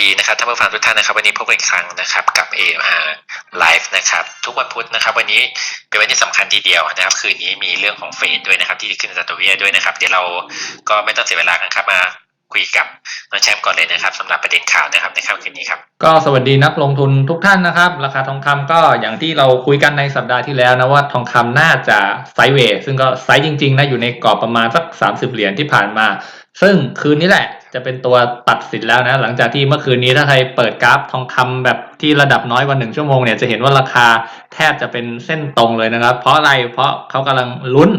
ดีนะครับท่านผู้ฟังทุกท่านนะครับ วันนี้พบกันอีกครั้งนะครับกับ AMR Live นะครับทุกวันพุธนะครับ วันนี้เป็นวันที่สำคัญทีเดียวนะครับ คืนนี้มีเรื่องของเฟดด้วยนะครับ ที่ขึ้นจากตัวเวียด้วยนะครับ เดี๋ยวเราก็ไม่ต้องเสียเวลากันครับมาคุยกับน้องแชมป์ก่อนเลยนะครับสำหรับประเด็นข่าวนะครับในค่ำคืนนี้ครับก็สวัสดีนักลงทุนทุกท่านนะครับ ราคาทองคำก็อย่างที่เราคุยกันในสัปดาห์ที่แล้วนะว่าทองคำน่าจะไซด์เวย์ซึ่งก็ไซด์จริงๆนะอยู่ในกรอบประมาณสัก 30 เหรียญที่ผ่านมา ซึ่งคืนนี้แหละ จะเป็นตัวตัดสินแล้วนะ หลังจากที่เมื่อคืนนี้ถ้าใครเปิดกราฟทองคำแบบที่ระดับน้อยกว่าหนึ่งชั่วโมงเนี่ยจะเห็นว่าราคาแทบจะเป็นเส้นตรงเลยนะครับ เพราะอะไรเพราะเขากำลังลุ้น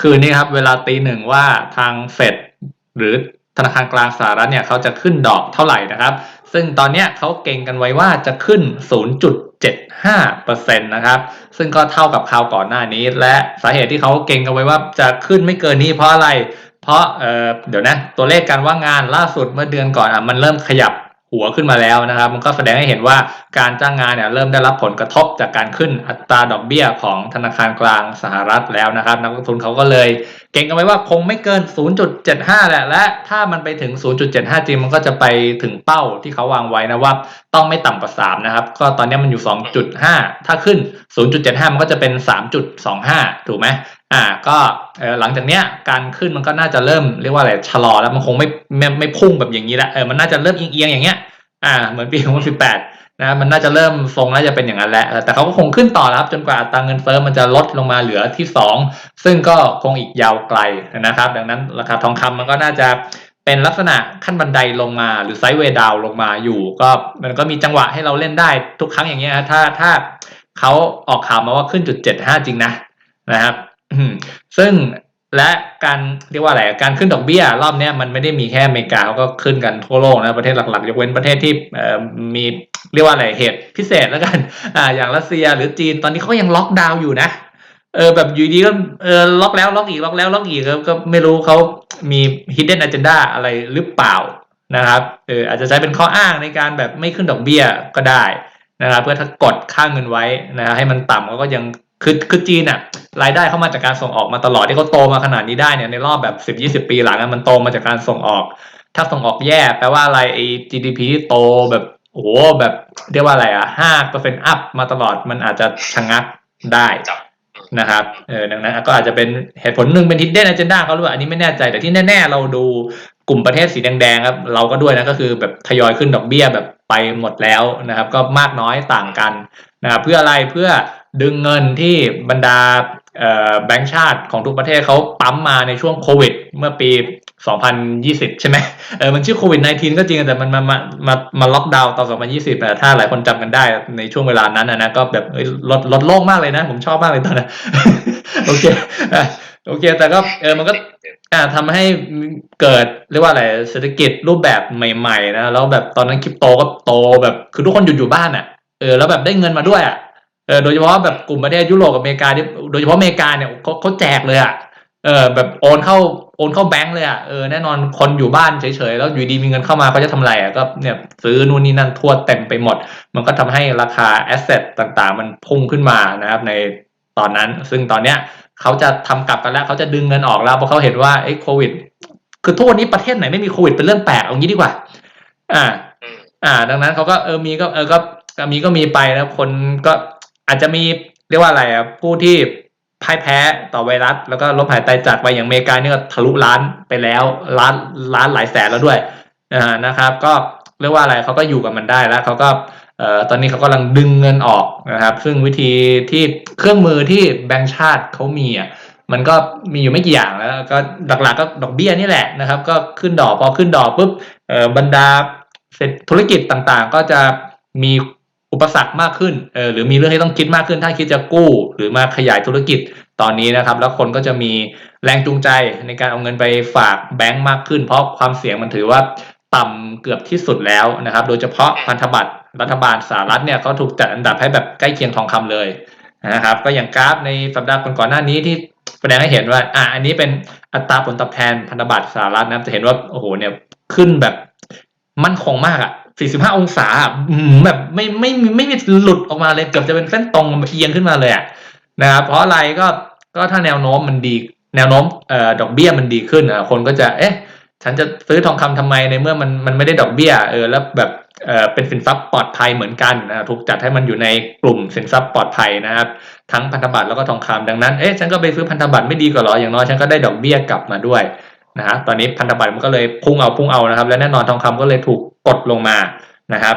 คืนนี้ครับ เวลาตีหนึ่งว่าทางเฟดหรือธนาคารกลางสหรัฐเนี่ยเขาจะขึ้นดอกเท่าไหร่นะครับ ซึ่งตอนนี้เขาเก่งกันไว้ว่าจะขึ้น 0.75%นะครับ ซึ่งก็เท่ากับคราวก่อนหน้านี้ และสาเหตุที่เขาเก่งกันไว้ว่าจะขึ้นไม่เกินนี้เพราะอะไร เพราะเเดี๋ยวนะตัวเลขการว่างงานล่าสุดเมื่อเดือนก่อนอะมันเริ่มขยับหัวขึ้นมาแล้วนะครับ มันก็แสดงให้เห็นว่าการจ้างงานเนี่ยเริ่มได้รับผลกระทบจากการขึ้นอัตราดอกเบี้ยของธนาคารกลางสหรัฐแล้วนะครับ นักลงทุนเขาก็เลย เก่งกันไว้ว่าคงไม่เกิน 0.75 แหละ และถ้ามันไปถึง 0.75 จริงมันก็จะไปถึงเป้าที่เขาวางไว้นะว่าต้องไม่ต่ำกว่า 3 นะครับ ก็ตอนนี้มันอยู่ 2.5 ถ้าขึ้น 0.75 มันก็จะเป็น 3.25 ถูกไหมอ่าก็หลังจากเนี้ยการขึ้นมันก็น่าจะเริ่มเรียกว่าอะไรชะลอแล้วมันคงไม่ไม่ไม่พุ่งแบบอย่างนี้แล้วเออมันน่าจะเริ่มเอียงๆอย่างเงี้ยอ่าเหมือนปี2018นะมันน่าจะเริ่มทรงน่าจะเป็นอย่างนั้นแหละแต่เขาก็คงขึ้นต่อครับจนกว่าอัตราเงินเฟ้อมันจะลดลงมาเหลือที่ 2 ซึ่งก็คงอีกยาวไกลนะครับ ดังนั้นราคาทองคำมันก็น่าจะเป็นลักษณะขั้นบันไดลงมาหรือไซด์เวดาวลงมาอยู่ ก็มันก็มีจังหวะให้เราเล่นได้ทุกครั้งอย่างเงี้ยถ้าถ้าเขาออกข่าวมาว่าขึ้นจุดเจ็ดห้าจริงนะนะครับ ซึ่งและการเรียกว่าอะไรการขึ้นดอกเบี้ย รอบนี้มันไม่ได้มีแค่อเมริกาเขาก็ขึ้นกันทั่วโลกนะประเทศหลักๆ ยกเว้นประเทศที่มีเรียกว่าอะไรเหตุพิเศษแล้วกันอ่าอย่างรัสเซียหรือจีนตอนนี้เขายังล็อกดาวน์อยู่นะเออแบบอยู่ดีก็เออล็อกแล้วล็อกอีกล็อกแล้วล็อกอีกก็ก็ไม่รู้เขามี hidden agenda อะไรหรือเปล่านะครับเอออาจจะใช้เป็นข้ออ้างในการแบบไม่ขึ้นดอกเบี้ยก็ได้นะครับเพื่อถ้ากดค่าเงินไว้นะให้มันต่ำเขาก็ยัง คือคือจีนอะรายได้เข้ามาจากการส่งออกมาตลอดที่เขาโตมาขนาดนี้ได้เนี่ยในรอบแบบสิบยี่สิบปีหลังมันโตมาจากการส่งออก ถ้าส่งออกแย่แปลว่าอะไรไอ้ GDP ที่โตแบบโอ้โหแบบเรียกว่าอะไรอะห้าเปอร์เซ็นต์อัพมาตลอดมันอาจจะชะงักได้นะครับเออดังนั้นก็อาจจะเป็นเหตุผลหนึ่งเป็น hidden agenda เขาหรือเปล่าอันนี้ไม่แน่ใจแต่ที่แน่ ๆ เราดูกลุ่มประเทศสีแดงๆครับเราก็ด้วยนะก็คือแบบทยอยขึ้นดอกเบี้ยแบบไปหมดแล้วนะครับ ก็มากน้อยต่างกันนะครับเพื่ออะไรเพื่อ ดึงเงินที่บรรดาแบงก์ชาติของทุกประเทศเขาปั๊มมาในช่วงโควิด เมื่อปี 2020 ใช่ไหมเออมันชื่อโควิด -19 ก็จริงแต่มันมามามามาล็อกดาวน์ตอน 2020แต่ถ้าหลายคนจำกันได้ในช่วงเวลานั้นนะก็แบบลดลดโล่งมากเลยนะ ผมชอบมากเลยตอนนั้นโอเคโอเค แต่ก็เออมันก็ทำให้เกิดเรียกว่าอะไรเศรษฐกิจรูปแบบใหม่ ๆ นะ แล้วแบบตอนนั้นคริปโตก็โตแบบคือทุกคนหยุดอยู่บ้านอะเออแล้วแบบได้เงินมาด้วยอะ เออโดยเฉพาะแบบกลุ่มประเทศยุโรปกับอเมริกาที่โดยเฉพาะอเมริกาเนี่ยเขาเขาแจกเลยอะเออแบบโอนเข้าโอนเข้าแบงก์เลยอะเออแน่นอนคนอยู่บ้านเฉยๆแล้วอยู่ดีมีเงินเข้ามาเขาจะทำอะไรอะก็เนี่ยซื้อนู่นนี่นั่นทั่วเต็มไปหมด มันก็ทำให้ราคาแอสเซทต่างๆ มันพุ่งขึ้นมานะครับในตอนนั้น ซึ่งตอนเนี้ยเขาจะทำกลับกันแล้วเขาจะดึงเงินออกแล้วเพราะเขาเห็นว่าไอ้โควิด คือทุกวันนี้ประเทศไหนไม่มีโควิดเป็นเรื่องแปลกเอางี้ดีกว่า อ่าอืมอ่า ดังนั้นเขาก็เออมีก็เออก็ก็มีก็มีไปนะคนก็ อาจจะมีเรียกว่าอะไรอะผู้ที่พ่ายแพ้ต่อไวรัส แล้วก็ล้มหายตายจากไปอย่างอเมริกานี่ก็ทะลุล้านไปแล้วล้านล้านหลายแสนแล้วด้วยนะครับ ก็เรียกว่าอะไรเขาก็อยู่กับมันได้แล้วเขาก็ออตอนนี้เขากำลังดึงเงินออกนะครับ ซึ่งวิธีที่เครื่องมือที่แบงก์ชาติเขามีอะมันก็มีอยู่ไม่กี่อย่างแล้วก็หลักๆก็ดอกเบี้ยนี่แหละนะครับ ก็ขึ้นดอกพอขึ้นดอกปุ๊บเอ่อบรรดาเศรษฐธุรกิจต่างๆ ก็จะมี อุปสรรคมากขึ้นเออหรือมีเรื่องที่ต้องคิดมากขึ้น ถ้าคิดจะกู้ หรือมาขยายธุรกิจตอนนี้นะครับ แล้วคนก็จะมีแรงจูงใจในการเอาเงินไปฝากแบงก์มากขึ้น เพราะความเสี่ยงมันถือว่าต่ำเกือบที่สุดแล้วนะครับ โดยเฉพาะพันธบัตรรัฐบาลสหรัฐเนี่ยก็ถูกจัดอันดับให้แบบใกล้เคียงทองคำเลยนะครับ ก็อย่างกราฟในสัปดาห์ก่อนๆหน้านี้ที่แสดงให้เห็นว่า อ่าอันนี้เป็นอัตราผลตอบแทนพันธบัตรสหรัฐนะจะเห็นว่าโอ้โหเนี่ยขึ้นแบบมั่นคงมากอะ 45 องศาอะอืมแบบไม่ไม่ไม่ไม่มีหลุดออกมาเลยเกือบจะเป็นเส้นตรงเอียงขึ้นมาเลยอะนะครับเพราะอะไรก็ก็ถ้าแนวโน้มมันดี แนวโน้มเอ่อดอกเบี้ยมันดีขึ้นอะคนก็จะเอ๊ะฉันจะซื้อทองคำทำไมในเมื่อมันมันไม่ได้ดอกเบี้ยเออแล้วแบบเออเป็นสินทรัพย์ปลอดภัยเหมือนกันนะถูกจัดให้มันอยู่ในกลุ่มสินทรัพย์ปลอดภัยนะครับ ทั้งพันธบัตรแล้วก็ทองคำดังนั้นเอ๊ะฉันก็ไปซื้อพันธบัตรไม่ดีกว่าหรออย่างน้อยฉันก็ได้ดอกเบี้ยกลับมาด้วยนะฮะตอนนี้พันธบัตรมันก็เลยพุ่งเอาพุ่งเอานะครับ และแน่นอนทองคำก็เลยถูก กดลงมานะครับ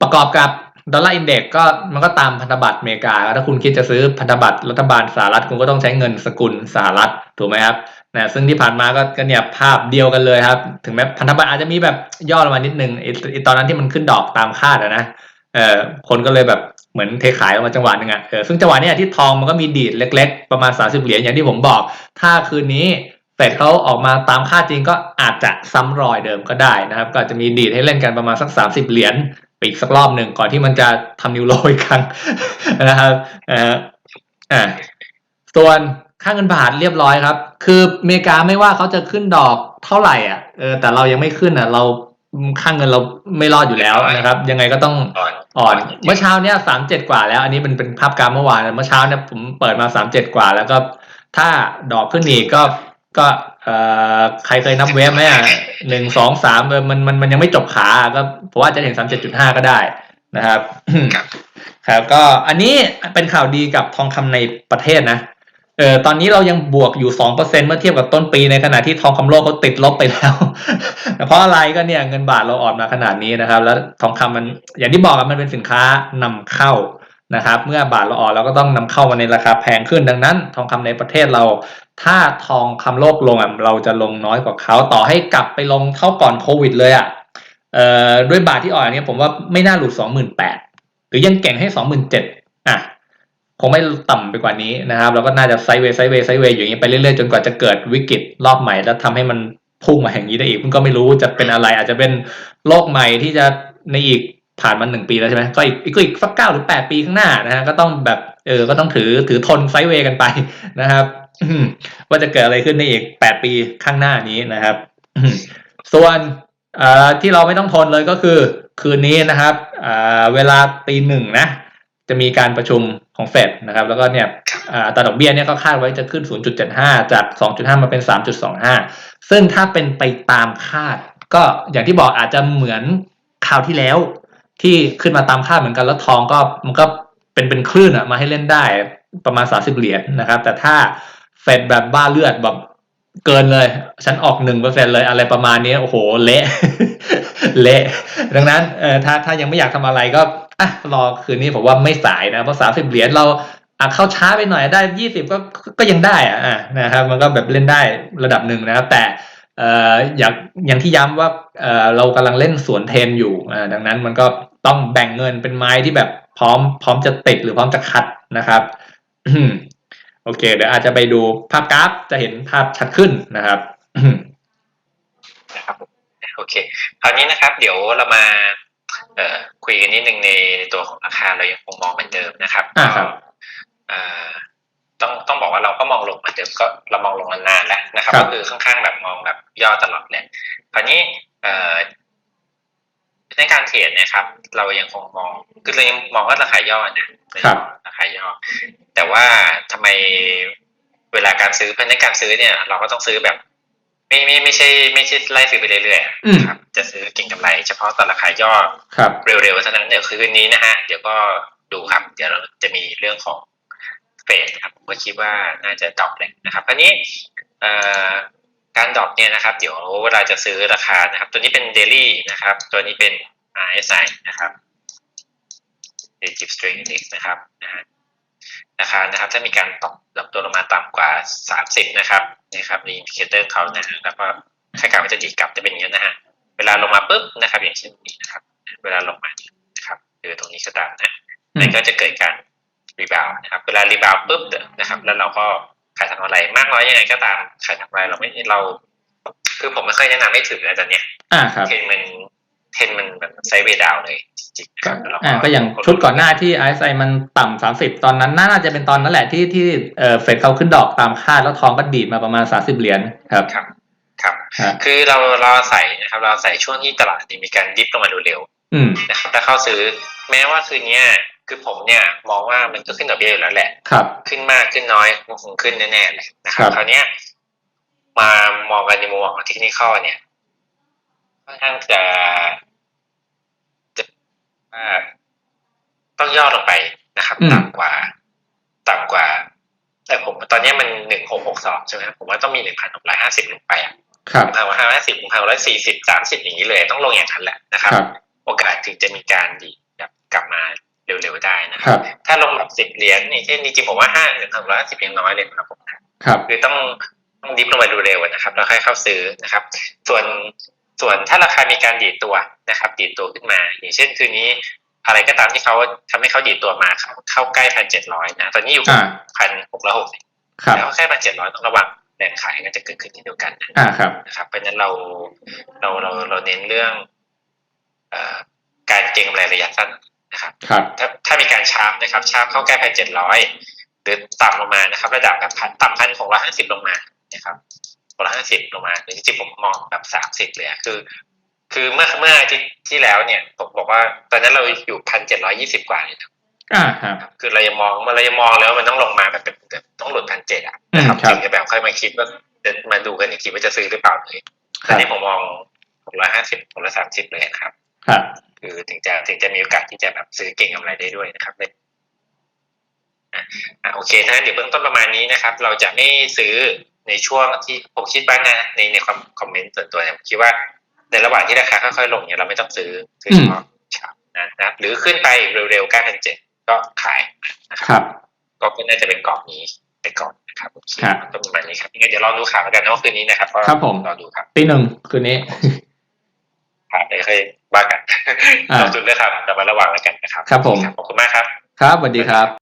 ประกอบกับดอลลาร์อินเด็กก็มันก็ตามพันธบัตรอเมริกา ถ้าคุณคิดจะซื้อพันธบัตรรัฐบาลสหรัฐคุณก็ต้องใช้เงินสกุลสหรัฐถูกไหมครับนะซึ่งที่ผ่านมาก็ก็เนี่ยภาพเดียวกันเลยครับ ถึงแม้พันธบัตรอาจจะมีแบบย่อลงมานิดนึงไอตอนนั้นที่มันขึ้นดอกตามคาดนะเออคนก็เลยแบบเหมือนเทขายออกมาจังหวะหนึ่งอะเออซึ่งจังหวะนี้ที่ทองมันก็มีดีดเล็ก ๆ ประมาณ 30 เหรียญอย่างที่ผมบอก ถ้าคืนนี้ เฟดเขาออกมาตามคาดจริงก็อาจจะซ้ำรอยเดิมก็ได้นะครับ ก็อาจจะมีดีดให้เล่นกันประมาณสัก 30 เหรียญไปอีกสักรอบหนึ่งก่อนที่มันจะทำนิวโรอีกครั้งนะครับเอ่ออ่าส่วนค่าเงินบาทเรียบร้อยครับ คืออเมริกาไม่ว่าเขาจะขึ้นดอกเท่าไหร่อะเออแต่เรายังไม่ขึ้นอะ เราค่าเงินเราไม่รอดอยู่แล้วนะครับ ยังไงก็ต้องอ่อนอ่อนเมื่อเช้าเนี่ยสามเจ็ดกว่าแล้ว อันนี้เป็นเป็นภาพกราฟเมื่อวานเมื่อเช้าเนี่ยผมเปิดมาสามเจ็ดกว่า แล้วก็ถ้าดอกขึ้นอีกก็ ก็เอ่อใครเคยนับเวฟไหมอะหนึ่งสองสามเออมันมันมันยังไม่จบขาก็ผมว่าอาจจะเห็นสามเจ็ดจุดห้าก็ได้นะครับครับครับก็อันนี้เป็นข่าวดีกับทองคำในประเทศนะเออตอนนี้เรายังบวกอยู่สองเปอร์เซ็นเมื่อเทียบกับต้นปีในขณะที่ทองคำโลกเขาติดลบไปแล้วแต่เพราะอะไรก็เนี่ยเงินบาทเราอ่อนมาขนาดนี้นะครับ แล้วทองคำมันอย่างที่บอกอะมันเป็นสินค้านำเข้า นะครับ เมื่อบาทเราอ่อนเราก็ต้องนำเข้ามาในราคาแพงขึ้นดังนั้น ทองคำในประเทศเรา ถ้าทองคำโลกลงอะเราจะลงน้อยกว่าเขาต่อให้กลับไปลงเท่าก่อนโควิดเลยอะเอ่อด้วยบาทที่อ่อนเนี่ยผมว่าไม่น่าหลุดสองหมื่นแปดหรือยังเก่งให้สองหมื่นเจ็ดอะคงไม่ต่ำไปกว่านี้นะครับแล้วก็น่าจะไซด์เวไซด์เวไซด์เวอย่างนี้ไปเรื่อยๆจนกว่าจะเกิดวิกฤตรอบใหม่ แล้วทำให้มันพุ่งมาแห่งนี้ได้อีกมันก็ไม่รู้จะเป็นอะไรอาจจะเป็นโลกใหม่ที่จะในอีก ผ่านมาหนึ่งปีแล้วใช่ไหมก็อีกก็อีกสักเก้าหรือแปดปีข้างหน้านะฮะก็ต้องแบบเออก็ต้องถือถือทนไซเวกันไปนะครับว่าจะเกิดอะไรขึ้นในอีกแปดปีข้างหน้านี้นะครับ ส่วนที่เราไม่ต้องทนเลยก็คือ คืนนี้นะครับเวลาตีหนึ่งนะ จะมีการประชุมของเฟดนะครับ แล้วก็เนี่ยอ่าอัตราดอกเบี้ยเนี่ยก็คาดไว้จะขึ้น 0.75 จาก 2.5 มาเป็น 3.25 ซึ่งถ้าเป็นไปตามคาด ก็อย่างที่บอกอาจจะเหมือนคราวที่แล้ว ที่ขึ้นมาตามคาดเหมือนกันแล้วทองก็มันก็เป็นเป็นคลื่นอะมาให้เล่นได้ประมาณ30เหรียญนะครับ แต่ถ้าเฟดแบบบ้าเลือดแบบเกินเลย ฉันออกหนึ่งเปอร์เซ็นเลยอะไรประมาณนี้โอ้โหเละเละดังนั้นเออถ้าถ้ายังไม่อยากทำอะไรก็อะรอคืนนี้ผมว่าไม่สายนะเพราะสามสิบเหรียญเราอะเข้าช้าไปหน่อยได้ยี่สิบก็ก็ยังได้อะนะครับ มันก็แบบเล่นได้ระดับหนึ่งนะครับ แต่เอ่ออย่างอย่างที่ย้ำว่าเอ่อเรากำลังเล่นสวนเทนอยู่อ่าดังนั้นมันก็ ต้องแบ่งเงินเป็นไม้ที่แบบพร้อม พร้อมจะติดหรือพร้อมจะคัดนะครับอืมโอเค เดี๋ยวอาจจะไปดูภาพกราฟจะเห็นภาพชัดขึ้นนะครับอืมนะครับผมโอเคคราวนี้นะครับ เดี๋ยวเรามาเอ่อคุยกันนิดนึงในในตัวของราคาเรายังคงมองเหมือนเดิมนะครับอ่าครับเอ่อต้องต้องบอกว่าเราก็มองลงเหมือนเดิมก็เรามองลงมานานแล้วนะครับครับ ก็คือค่อนข้างแบบมองแบบย่อตลอดเลยคราวนี้ เอ่อในการเทรดเนะครับ เรายังคงมองคือเรายังมองว่าราคาย่อนะเรายังมองราคาย่อ แต่ว่าทำไมเวลาการซื้อเพราะฉะนั้นการซื้อเนี่ย เราก็ต้องซื้อแบบ ไม่ไม่ไม่ใช่ ไม่ใช่ไล่ซื้อไปเรื่อยๆอะอืมนะครับ จะซื้อเก่งกำไร เฉพาะตอนราคาย่อครับเร็วๆเท่านั้นเดี๋ยวคืนนี้นะฮะเดี๋ยวก็ดูครับ เดี๋ยวเราจะมีเรื่องของเฟดครับผมก็คิดว่าน่าจะดรอปเลยนะครับคราวนี้เอ่อ การดรอปเนี่ยนะครับ เดี๋ยวเวลาจะซื้อราคานะครับ ตัวนี้เป็นเดลี่นะครับ ตัวนี้เป็น RSI นะครับ Egypt String Index นะครับนะฮะราคานะครับ ถ้ามีการตกดรอปตัวลงมาต่ำกว่า 30 นะครับนะครับมีอินดิเคเตอร์เขานะฮะแล้วก็คาดการณ์ว่าจะดีดกลับจะเป็นอย่างนี้นะฮะเวลาลงมาปุ๊บนะครับ อย่างเช่นนี้นะครับ เวลาลงมาเนี่ยนะครับหรือตรงนี้ก็ตามนะอืมมันก็จะเกิดการรีบาวนะครับ เวลารีบาวปุ๊บนะครับ แล้วเราก็ ขายทำอะไรมากน้อยยังไงก็ตามขายทำอะไรเราไม่เรา คือผมไม่ค่อยแนะนำให้ถือนะตอนเนี้ยอ่าครับเทรนมันเทรนมันแบบไซด์เวย์ดาวน์เลยจริงๆนะคก็รับแล้วอ่าก็อย่างชุดก่อนหน้าที่ไอซ์ไอมันต่ำสามสิบตอนนั้นน่าจะเป็นตอนนั้นแหละที่ที่เอ่อเฟดเขาขึ้นดอกตามคาดแล้วทองก็ดีดมาประมาณสามสิบเหรียญครับครับ ครับฮะคือเราเราใส่นะครับเราใส่ช่วงที่ตลาดเนี่ยมีการดิฟลงมาดูเร็วอืมนะครับถ้าเข้าซื้อแม้ว่าคืนเนี้ย คือผมเนี่ยมองว่ามันก็ขึ้นดอกเบี้ยอยู่แล้วแหละครับ ขึ้นมากขึ้นน้อยมันคงขึ้นแน่ๆเลยนะครัครับบคราวเนี้ยมามองกันในมุมมองของเทคนิคเนี่ยค่อนข้างจะจะว่าต้องย่อลงไปนะครับอืมต่ำกว่าต่ำกว่า แต่ผมตอนนี้มันหนึ่งหกหกสองใช่ไหมครับผมว่าต้องมีหนึ่งพันหกร้อยห้าสิบลงไปอะครับหนึ่งพันหกร้อยห้าสิบหนึ่งพันหกร้อยสี่สิบสามสิบอย่างนี้เลย ต้องลงอย่างนั้นแหละนะครับครับโอกาสถึงจะมีการดีแบบกลับมา เร็วๆได้นะคครับรับ ถ้าลงแบบสิบเหรียญนี่เช่นจริงๆผมว่าห้าหนึ่งพันร้อยสิบยังน้อยเลยครับผมครับคือต้องต้องดิฟลงไปดูเร็วนะครับ แล้วค่อยเข้าซื้อนะครับ ส่วนส่วนถ้าราคามีการดีดตัวนะครับดีดตัวขึ้นมา อย่างเช่นคืนนี้อะไรก็ตามที่เขาทำให้เขาดีดตัวมาเขาเข้าใกล้พันเจ็ดร้อยนะตอนนี้อยู่อ่าพันหกร้อยหกสิบครับแล้วใกล้พันเจ็ดร้อยต้องระวังแรงขายก็จะเกิดขึ้นที่เดียวกันนะอ่าครับนะครับเพราะฉะนั้นเราเราเราเราเน้นเรื่องเอ่อการเก็งกำไรระยะสั้น นะครับครับถ้าถ้ามีการชาร์ปนะครับชาร์ปเข้าใกล้พันเจ็ดร้อยหรือต่ำลงมานะครับ ระดับแบบพันต่ำพันหกร้อยห้าสิบลงมานะครับหกร้อยห้าสิบลงมาจริงๆผมมองแบบสามสิบเลยอะคือ คือเมื่อเมื่ออาที่ที่แล้วเนี่ยผมบอกว่า ตอนนั้นเราอยู่พันเจ็ดร้อยี่สิบกว่าเลยนะอ่าครับคือเรายังมองมันเรายังมองแล้วมันต้องลงมาแบบเป็นแบบต้องหลุดพันเจ็ดอะอืมนะครับครับถึงจะแบบค่อยมาคิดว่าจะมาดูกันอีกทีว่าจะซื้อหรือเปล่าเลยคตอรันบนี้ผมมองหกร้อยห้าสิบหกร้อยสามสิบเลยนะครับ ครับคือถึงจะถึงจะมีโอกาสที่จะแบบซื้อเก่งกำไรได้ด้วยนะครับเลยอะอะโอเคถ้างั้นเดี๋ยวเบื้องต้นประมาณนี้นะครับ เราจะไม่ซื้อในช่วงที่ผมคิดว่านะในในความคอมเมนต์ส่วนตัวเนี่ยผมคิดว่าในระหว่างที่ราคาค่อยๆลงเนี่ยเราไม่ต้องซื้อซื้อเฉพาะเช้านะครับหรือขึ้นไปเร็วๆเก้าพันเจ็ดก็ขายนะคครับรับก็ก็น่าจะเป็นกรอบนี้ไปก่อนนะครับโอเคครับต้นประมาณนี้ครับยังไงเดี๋ยวรอดูข่าวแล้วกันนะว่าคืนนี้นะครับก็ครับผมรอดูครับตีหนึ่งคืนนี้ข่าวได้ค่อย ว่ากันอ่าลงทุนด้วยครับระมัดระวังแล้วกันนะครับ ครับผมขอบคุณมากครับ ครับสวัสดีครับ